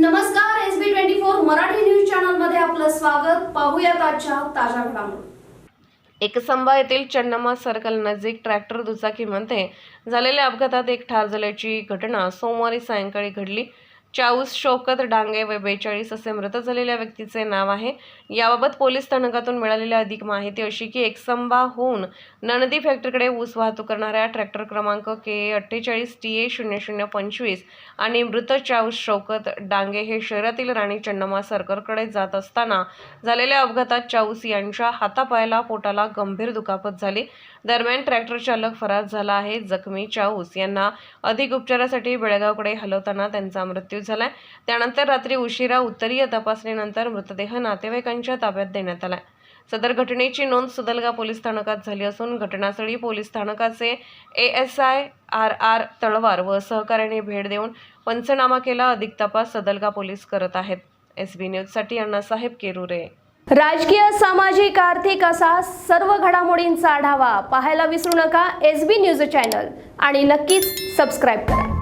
नमस्कार S B twenty four Marathi news चॅनलमध्ये आपलं स्वागत. पाहूयात आजच्या ताज्या घडामोडी. एकसंबा येथील चन्नमा सर्कल नजीक ट्रॅक्टर दुचाकीमध्ये झालेल्या अपघातात एक ठार झाल्याची घटना सोमवारी सायंकाळी घडली. चाऊस शौकत डांगे व बेचाळीस असे मृत झालेल्या व्यक्तीचे नाव आहे. याबाबत पोलीस स्थानकातून मिळालेली अधिक माहिती अशी की एकसंबा होऊन ननदी फॅक्टरीकडे ऊस वाहतूक करणाऱ्या ट्रॅक्टर क्रमांक के अठ्ठेचाळीस टी ए शून्य शून्य पंचवीस आणि मृत चाऊस शौकत डांगे हे शहरातील राणी चन्नमा सरकारकडे जात असताना झालेल्या अपघातात चाऊस यांच्या हातापायाला पोटाला गंभीर दुखापत झाली. दरम्यान ट्रॅक्टर चालक फरार झाला आहे. जखमी चाऊस यांना अधिक उपचारासाठी बेळगावकडे हलवताना त्यांचा मृत्यू झालाय. त्यानंतर रात्री उशिरा उत्तरीय तपासणीनंतर मृतदेह नातेवाईकांच्या ताब्यात देण्यात आलाय. सदर घटनेची नोंद सुदलगा पोलीस स्थानकात झाली असून घटनास्थळी पोलीस स्थानकाचे A S I R R Talwar व सहकार्याने भेट देऊन पंचनामा केला. अधिक तपास सदलगा पोलीस करत आहेत. एस बी न्यूजसाठी अण्णासाहेब केरुरे. राजकीय सामाजिक आर्थिक असा सर्व घडामोडींचा आढावा पाहायला विसरू नका. एस बी न्यूज चॅनल आणि नक्कीच सबस्क्राईब करा.